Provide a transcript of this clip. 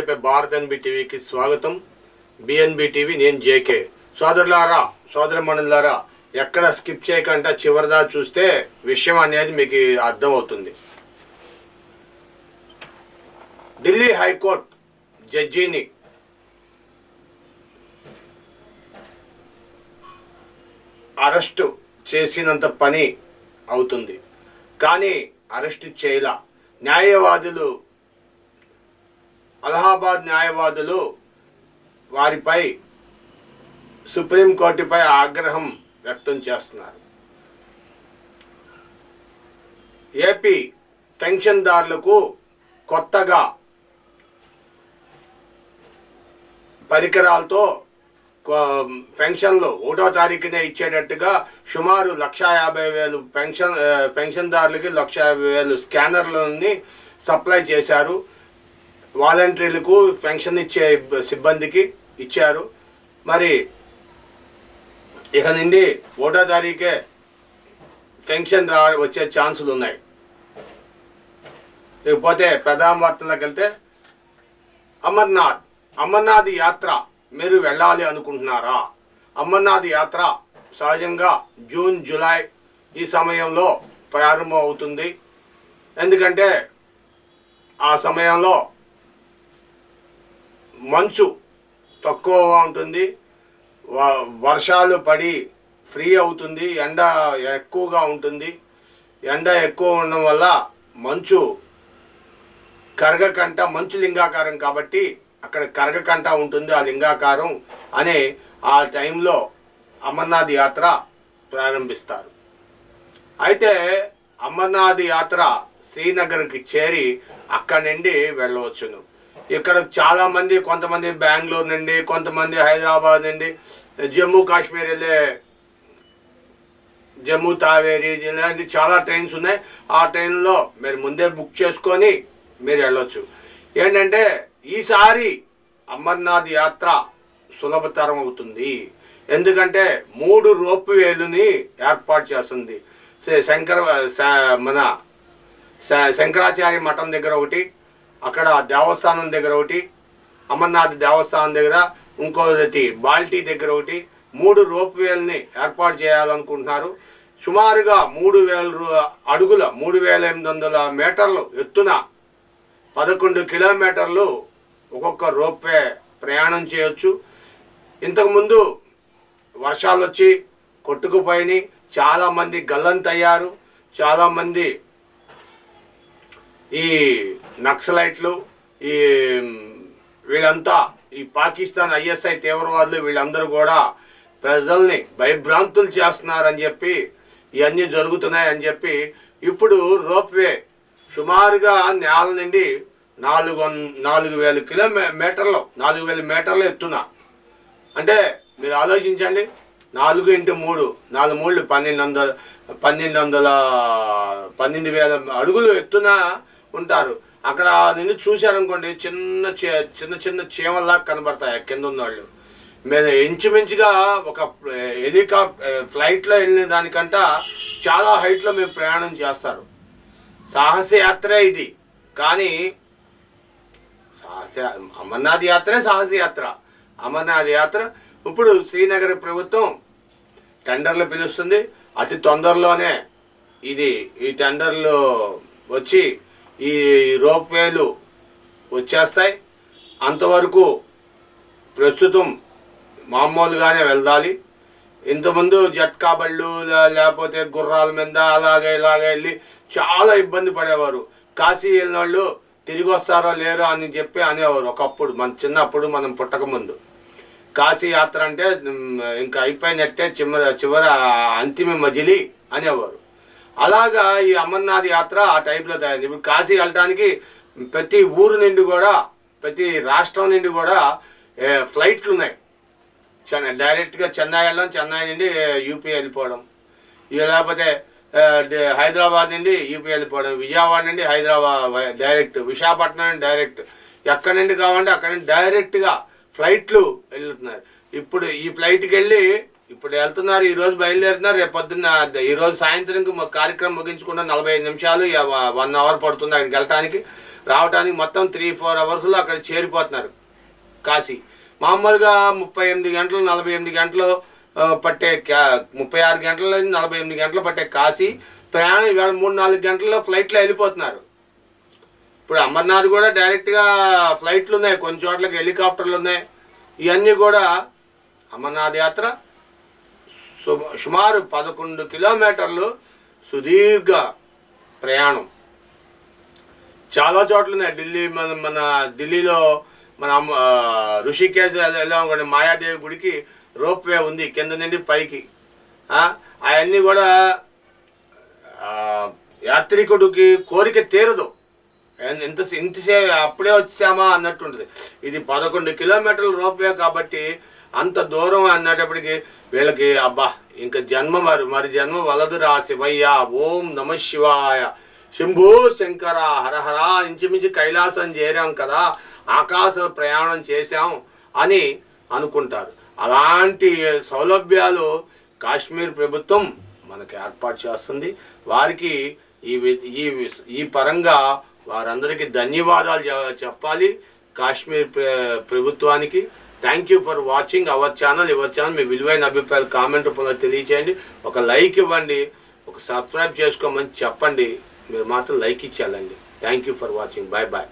Bharat NB టీవీకి స్వాగతం. BNB TV నేను జేకే. సోదరులారా సోదర మండలారా ఎక్కడ స్కిప్ చేయకుండా చివరిదా చూస్తే విషయం అనేది మీకు అర్థమవుతుంది. ఢిల్లీ హైకోర్టు జడ్జిని అరెస్టు చేసినంత పని అవుతుంది. కానీ అరెస్టు చేయలా. న్యాయవాదులు అలహాబాద్ న్యాయవాదులు వారిపై సుప్రీంకోర్టుపై ఆగ్రహం వ్యక్తం చేస్తున్నారు. ఏపీ పెన్షన్దారులకు కొత్తగా పరికరాలతో పెన్షన్లు ఒకటో తారీఖునే ఇచ్చేటట్టుగా సుమారు లక్ష యాభై వేలు పెన్షన్ పెన్షన్దారులకి లక్ష యాభై వేలు స్కానర్లని సప్లై చేశారు. వాలంటీర్లకు పెన్షన్ ఇచ్చే సిబ్బందికి ఇచ్చారు. మరి ఇక నుండి ఒకటో తారీఖే పెన్షన్ రా వచ్చే ఛాన్సులు ఉన్నాయి. ఇకపోతే ప్రధాన వార్తలకు వెళ్తే అమర్నాథ్ అమర్నాథ్ యాత్ర మీరు వెళ్ళాలి అనుకుంటున్నారా? అమర్నాథ్ యాత్ర సహజంగా జూన్ జూలై ఈ సమయంలో ప్రారంభం అవుతుంది ఎందుకంటే ఆ సమయంలో మంచు తక్కువగా ఉంటుంది. వ- వర్షాలు పడి ఫ్రీ అవుతుంది. ఎండ ఎక్కువగా ఉంటుంది. ఎండ ఎక్కువ ఉండడం వల్ల మంచు కరగకంట మంచు లింగాకారం కాబట్టి అక్కడ కరగకంట ఉంటుంది ఆ లింగాకారం అనే ఆ టైంలో అమర్నాథ్ యాత్ర ప్రారంభిస్తారు. అయితే అమర్నాథ్ యాత్ర శ్రీనగర్కి చేరి అక్కడి నుండి వెళ్ళవచ్చును. ఇక్కడ చాలామంది కొంతమంది బెంగళూరు నుండి కొంతమంది హైదరాబాద్ నుండి జమ్మూ కాశ్మీర్ వెళ్ళే జమ్మూ తావేరి ఇలాంటి చాలా ట్రైన్స్ ఉన్నాయి. ఆ ట్రైన్లో మీరు ముందే బుక్ చేసుకొని మీరు వెళ్ళొచ్చు. ఏంటంటే ఈసారి అమర్నాథ్ యాత్ర సులభతరం అవుతుంది. ఎందుకంటే మూడు రోప్ వేలుని ఏర్పాటు చేస్తుంది. శంకర మన శంకరాచార్య మఠం దగ్గర ఒకటి అక్కడ దేవస్థానం దగ్గర ఒకటి అమర్నాథ్ దేవస్థానం దగ్గర ఇంకోటి బాల్టీ దగ్గర ఒకటి మూడు రోప్ వేల్ని ఏర్పాటు చేయాలనుకుంటున్నారు. సుమారుగా మూడు వేల అడుగుల మూడు వేల ఎనిమిది వందల మీటర్లు ఎత్తున పదకొండు కిలోమీటర్లు ఒక్కొక్క రోప్వే ప్రయాణం చేయొచ్చు. ఇంతకుముందు వర్షాలు వచ్చి కొట్టుకుపోయి చాలామంది గల్లంతయ్యారు. చాలామంది ఈ నక్సలైట్లు ఈ వీళ్ళంతా ఈ పాకిస్తాన్ ఐఎస్ఐ తీవ్రవాదులు వీళ్ళందరూ కూడా ప్రజల్ని భయభ్రాంతులు చేస్తున్నారని చెప్పి ఇవన్నీ జరుగుతున్నాయని చెప్పి ఇప్పుడు రోప్వే సుమారుగా నేల నుండి నాలుగు వం- నాలుగు వేల కిలోమీ మీటర్లు నాలుగు వేల మీటర్లు ఎత్తున. అంటే మీరు ఆలోచించండి నాలుగు ఇంటూ మూడు నాలుగు మూడు పన్నెండు వందల పన్నెండు వందల పన్నెండు వేల అడుగులు ఎత్తున ఉంటారు. అక్కడ నిన్ను చూశారనుకోండి చిన్న చే- చిన్న చిన్న చీమల్లా కనబడతాయి కింద ఉన్నవాళ్ళు మీద ఇంచుమించుగా ఒక హెలికాప్టర్ ఫ్లైట్లో వెళ్ళిన దానికంట చాలా హైట్లో మేము ప్రయాణం చేస్తారు. సాహసయాత్రే ఇది. కానీ సాహస అమర్నాథ్ యాత్రే సాహస యాత్ర. అమర్నాథ్ యాత్ర ఇప్పుడు శ్రీనగర్ ప్రభుత్వం టెండర్లు పిలుస్తుంది. అతి తొందరలోనే ఇది ఈ టెండర్లు వచ్చి ఈ రోప్వేలు వచ్చేస్తాయి. అంతవరకు ప్రస్తుతం మామూలుగానే వెళ్ళాలి ఇంతకుముందు జట్కా బళ్ళు లేకపోతే గుర్రాల మీద అలాగే ఇలాగే వెళ్ళి చాలా ఇబ్బంది పడేవారు. కాశీ వెళ్ళిన వాళ్ళు తిరిగి వస్తారో లేరో అని చెప్పి అనేవారు ఒకప్పుడు. మన చిన్నప్పుడు మనం పుట్టకముందు కాశీ యాత్ర అంటే ఇంకా అయిపోయినట్టే చివర చివర అంతిమ మజిలి అనేవారు. అలాగా ఈ అమర్నాథ్ యాత్ర ఆ టైప్లో తయారైంది. ఇప్పుడు కాశీ వెళ్ళడానికి ప్రతి ఊరు నుండి కూడా ప్రతి రాష్ట్రం నుండి కూడా ఫ్లైట్లు ఉన్నాయి. చెన్నై డైరెక్ట్గా చెన్నై వెళ్ళడం చెన్నై నుండి యూపీ వెళ్ళిపోవడం. ఇక లేకపోతే హైదరాబాద్ నుండి యూపీ వెళ్ళిపోవడం. విజయవాడ నుండి హైదరాబాద్ డైరెక్ట్ విశాఖపట్నం నుండి డైరెక్ట్ ఎక్కడి నుండి కావాలంటే అక్కడి నుండి డైరెక్ట్గా ఫ్లైట్లు వెళ్తున్నారు ఇప్పుడు ఈ ఫ్లైట్కి వెళ్ళి ఇప్పుడు వెళ్తున్నారు ఈ రోజు బయలుదేరుతున్నారు రేపు పొద్దున్న ఈ రోజు సాయంత్రంకి కార్యక్రమం ముగించుకుంటే నలభై ఐదు నిమిషాలు వన్ అవర్ పడుతుంది ఆయనకి వెళ్ళటానికి. రావడానికి మొత్తం త్రీ ఫోర్ అవర్స్లో అక్కడ చేరిపోతున్నారు కాశీ. మామూలుగా ముప్పై ఎనిమిది గంటలు నలభై ఎనిమిది గంటలు పట్టే క్యా- ముప్పై ఆరు గంటల నలభై ఎనిమిది గంటలు పట్టే కాశీ. ప్రయాణం ఇవాళ మూడు నాలుగు గంటల్లో ఫ్లైట్లో వెళ్ళిపోతున్నారు. ఇప్పుడు అమర్నాథ్ కూడా డైరెక్ట్గా ఫ్లైట్లు ఉన్నాయి కొన్ని చోట్లకి హెలికాప్టర్లు ఉన్నాయి. ఇవన్నీ కూడా అమర్నాథ్ యాత్ర సుమారు పదకొండు కిలోమీటర్లు సుదీర్ఘ ప్రయాణం. చాలా చోట్ల ఢిల్లీ మన మన ఢిల్లీలో మన ఋషికేశ్ వెళ్ళాం కూడా మాయాదేవి గుడికి రోప్వే ఉంది కింద నుండి పైకి. అవన్నీ కూడా యాత్రికుడికి కోరిక తీరదు. ఎన్- ఎంత ఇంతసే అప్పుడే వచ్చామా అన్నట్టు ఉంటుంది ఇది పదకొండు కిలోమీటర్ల రోప్వే కాబట్టి అంత దూరం అన్నటప్పటికి వీళ్ళకి అబ్బా ఇంకా జన్మ మరి మరి జన్మ వలదురా శివయ్య ఓం నమ శివాయ. శంభూ శంకర హరహర ఇంచుమించు కైలాసం చేరాం కదా ఆకాశ ప్రయాణం చేశాం అని అనుకుంటారు. అలాంటి సౌలభ్యాలు కాశ్మీర్ ప్రభుత్వం మనకి ఏర్పాటు చేస్తుంది. వారికి ఈ వి- ఈ ఈ పరంగా వారందరికీ ధన్యవాదాలు చెప్పాలి కాశ్మీర్ ప్రభుత్వానికి. Thank you for watching our channel ever channel మీ విలువైన అభిప్రాయాలు కామెంట్ రూపంలో తెలియచేయండి. ఒక లైక్ ఇవ్వండి. ఒక సబ్స్క్రైబ్ చేసుకోమని చెప్పండి. మీరు మాత్రం like ఇచ్చేయాలండి. Thank you for watching bye bye